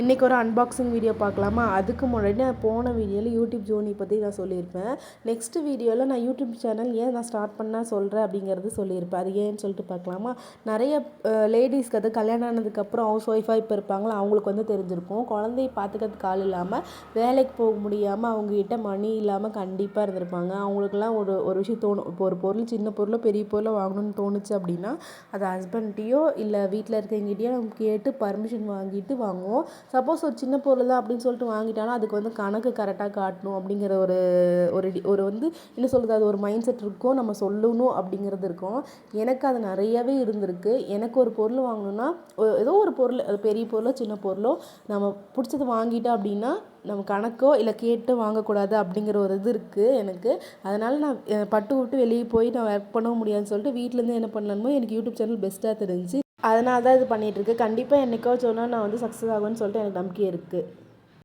இன்றைக்கி ஒரு unboxing video பார்க்கலாமா? அதுக்கு முன்னாடி நான் போன வீடியோவில் யூடியூப் ஜோனி பற்றி நான் சொல்லியிருப்பேன். நெக்ஸ்ட் வீடியோவில் நான் யூடியூப் சேனல் ஏன் நான் ஸ்டார்ட் பண்ணால் சொல்கிறேன் அப்படிங்கிறது சொல்லியிருப்பேன். அது ஏன்னு சொல்லிட்டு பார்க்கலாமா? நிறைய லேடிஸ்க்கு அது கல்யாணம் ஆனதுக்கப்புறம் ஹவுஸ் ஒய்ஃபாக இப்போ இருப்பாங்களா? அவங்களுக்கு வந்து தெரிஞ்சிருக்கும். குழந்தைய பார்த்துக்கிறதுக்கு ஆள் இல்லாமல் வேலைக்கு போக முடியாமல் அவங்ககிட்ட மணி இல்லாமல் கண்டிப்பாக இருந்திருப்பாங்க. அவங்களுக்குலாம் ஒரு ஒரு விஷயம் தோணும். இப்போ ஒரு பொருள் சின்ன பொருளோ பெரிய பொருளோ வாங்கணும்னு தோணுச்சு அப்படின்னா அது ஹஸ்பண்ட்டையோ இல்லை வீட்டில் இருக்கவங்ககிட்டயோ நம்ம கேட்டு பர்மிஷன் வாங்கிட்டு வாங்குவோம். சப்போஸ் ஒரு சின்ன பொருள் தான் அப்படின்னு சொல்லிட்டு வாங்கிட்டாலும் அதுக்கு வந்து கணக்கு கரெக்டாக காட்டணும் அப்படிங்கிற ஒரு ஒரு ஒரு வந்து என்ன சொல்கிறது அது ஒரு மைண்ட் செட் இருக்கும். நம்ம சொல்லணும் அப்படிங்கிறது இருக்கும். எனக்கு அது நிறையவே இருந்திருக்கு. எனக்கு ஒரு பொருள் வாங்கணுன்னா ஏதோ ஒரு பொருள் அது பெரிய பொருளோ சின்ன பொருளோ நம்ம பிடிச்சது வாங்கிட்டோம் அப்படின்னா நம்ம கணக்கோ இல்லை கேட்டு வாங்கக்கூடாது அப்படிங்கிற ஒரு இது இருக்குது எனக்கு. அதனால் நான் பட்டு விட்டு வெளியே போய் நான் ஒர்க் பண்ண முடியாதுன்னு சொல்லிட்டு வீட்டிலேருந்து என்ன பண்ணலாமோ எனக்கு யூடியூப் சேனல் பெஸ்ட்டாக தெரிஞ்சு அதனால தான் இது பண்ணிகிட்ருக்கு கண்டிப்பாக என்றைக்காச்சும் ஒரு நாள் நான் வந்து சக்ஸஸ் ஆகும்னு சொல்லிட்டு எனக்கு நம்பிக்கை இருக்குது